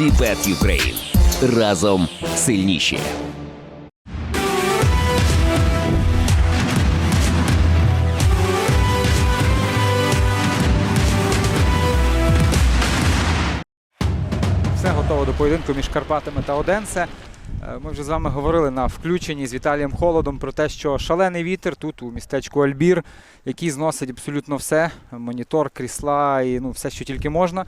Віпет Юкрейн. Разом сильніші. Все готово до поєдинку між Карпатами та Оденсе. Е, Ми вже з вами говорили на включенні з Віталієм Холодом про те, що шалений вітер тут у містечку Альбір, який зносить абсолютно все: монітор, крісла і ну, все, що тільки можна.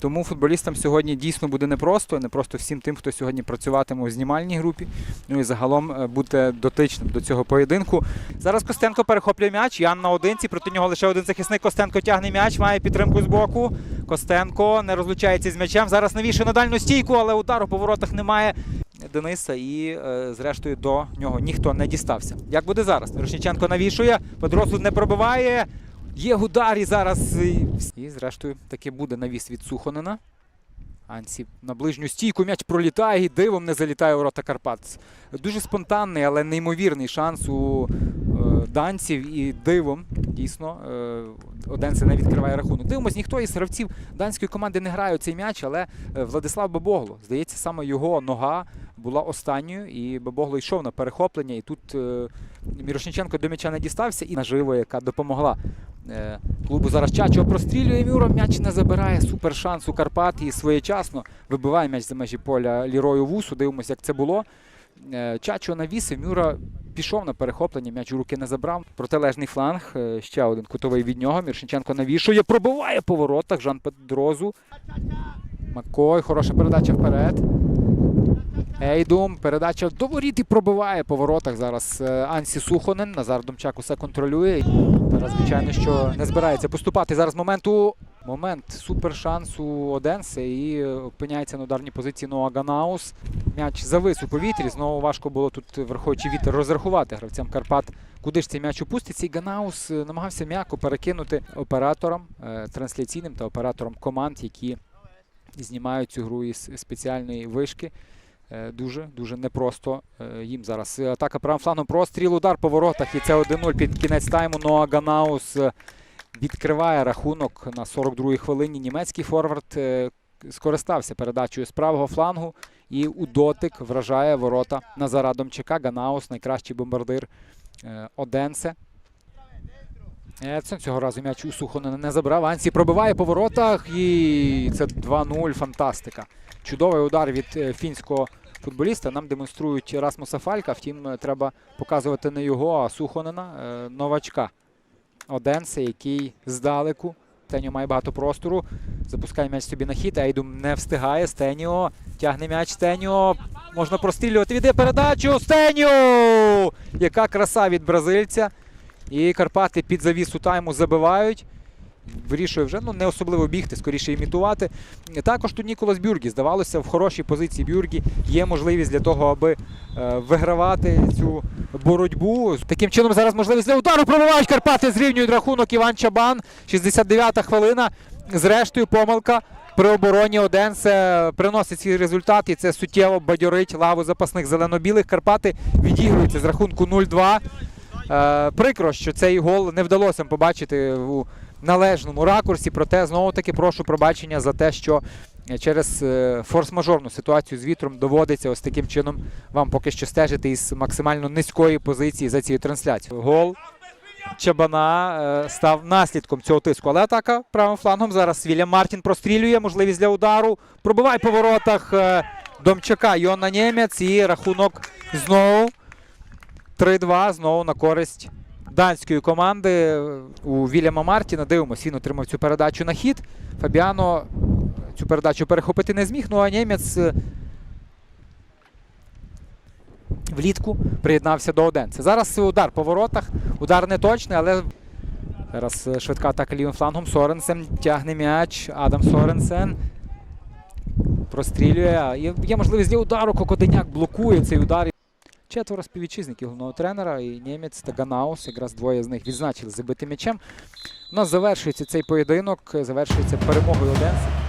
Тому футболістам сьогодні дійсно буде непросто, не просто всім тим, хто сьогодні працюватиме у знімальній групі. Ну і загалом е, бути дотичним до цього поєдинку. Зараз Костенко перехоплює м'яч. Ян на одинці. Проти нього лише один захисник. Костенко тягне м'яч, має підтримку з боку. Костенко не розлучається з м'ячем. Зараз навіше на дальню стійку, але удару по воротах немає. Дениса і е, зрештою до нього ніхто не дістався. Як буде зараз? Мирошниченко навішує, Подросуд не пробиває. Є удар і зараз. І, зрештою таки буде навіс від Сухонена. Ансі на ближню стійку м'яч пролітає і дивом не залітає у рота Карпат. Дуже спонтанний, але неймовірний шанс у е, данців і дивом дійсно е, Оденсе не відкриває рахунок. Дивимось, ніхто із гравців данської команди не грає у цей м'яч, але е, Владислав Бабогло, здається, саме його нога була останньою, і Бабогло йшов на перехоплення. І тут е, Мірошниченко до м'яча не дістався і наживо, яка допомогла е, клубу зараз Чачо прострілює Мюро, м'яч не забирає. Супер шанс у Карпат і своєчасно вибиває м'яч за межі поля Лірою Вусу. Дивимося, як це було. Е, Чачо навісив, Мюра пішов на перехоплення, м'яч у руки не забрав. Протилежний фланг, е, ще один кутовий від нього. Міршинченко навішує, пробиває по воротах. Жан Педрозу. Макой, хороша передача вперед. Ейдум, передача до воріт і пробиває по воротах. Зараз е, Ансі Сухонен. Назар Домчак усе контролює. Зараз, звичайно, що не збирається поступати. Зараз моменту. Момент супер шанс у Оденсе і опиняється на ударній позиції Ноа Ганаус. М'яч завис у повітрі. Знову важко було тут, враховуючи вітер, розрахувати гравцям Карпат, куди ж цей м'яч опуститься. І Ганаус е, намагався м'яко перекинути операторам е, трансляційним та операторам команд, які знімають цю гру із спеціальної вишки. Е, Дуже дуже непросто е, їм зараз. Е, Атака правим флангом, простріл, удар по воротах. І це 1-0 під кінець тайму. Ноа Ганаус е, відкриває рахунок на 42-й хвилині. Німецький форвард скористався передачею з правого флангу і у дотик вражає ворота Назара Домчака. Ганаус, найкращий бомбардир Оденсе. Едсон цього разу м'яч у Сухонена не забрав. Ансі пробиває по воротах і це 2-0. Фантастика. Чудовий удар від фінського футболіста. Нам демонструють Расмуса Фалька. Втім, е, треба показувати не його, а Сухонена, е, новачка Оденсе, який здалеку. Теніо має багато простору. Запускає м'яч собі на хід. Ейдум не встигає. Стеніо тягне м'яч. Стеніо. Можна прострілювати. Віде передачу. Стеніо! Яка краса від бразильця. І Карпати під завісу тайму забивають. Вирішує вже ну, не особливо бігти, скоріше імітувати. Також тут Ніколас Бюргі. Здавалося, в хорошій позиції Бюргі є можливість для того, аби е, вигравати цю боротьбу. Таким чином зараз можливість для удару пробивають Карпати, зрівнюють рахунок Іван Чабан. 69-та хвилина. Зрештою, помилка при обороні Оденсе приносить свій результат, і це суттєво бадьорить лаву запасних зелено-білих. Карпати відігруються з рахунку 0-2. Е, прикро, що цей гол не вдалося побачити у належному ракурсі. Проте знову таки прошу пробачення за те, що через е, форс-мажорну ситуацію з вітром доводиться ось таким чином вам поки що стежити із максимально низької позиції за цією трансляцією. Гол Чабана е, став наслідком цього тиску. Але атака правим флангом. Зараз Вільям Мартін прострілює. Можливість для удару. Пробиває по воротах е, Домчака Йона Нємець. І рахунок знову 3-2 знову на користь данської команди у Вільяма Мартіна. Дивимось, він отримав цю передачу на хід. Фабіано цю передачу перехопити не зміг. Ну а німець е, влітку приєднався до Оденця. Зараз удар по воротах. Удар не точний, але зараз е, швидка атака лівим флангом. Соренсен тягне м'яч. Адам Соренсен. Прострілює. Є, можливість для удару. Кокоденяк блокує цей удар. Четверо співвітчизників головного тренера і німець та Ганаус. Якраз двоє з них відзначили забитим м'ячем. У нас завершується цей поєдинок, завершується перемогою Оденси.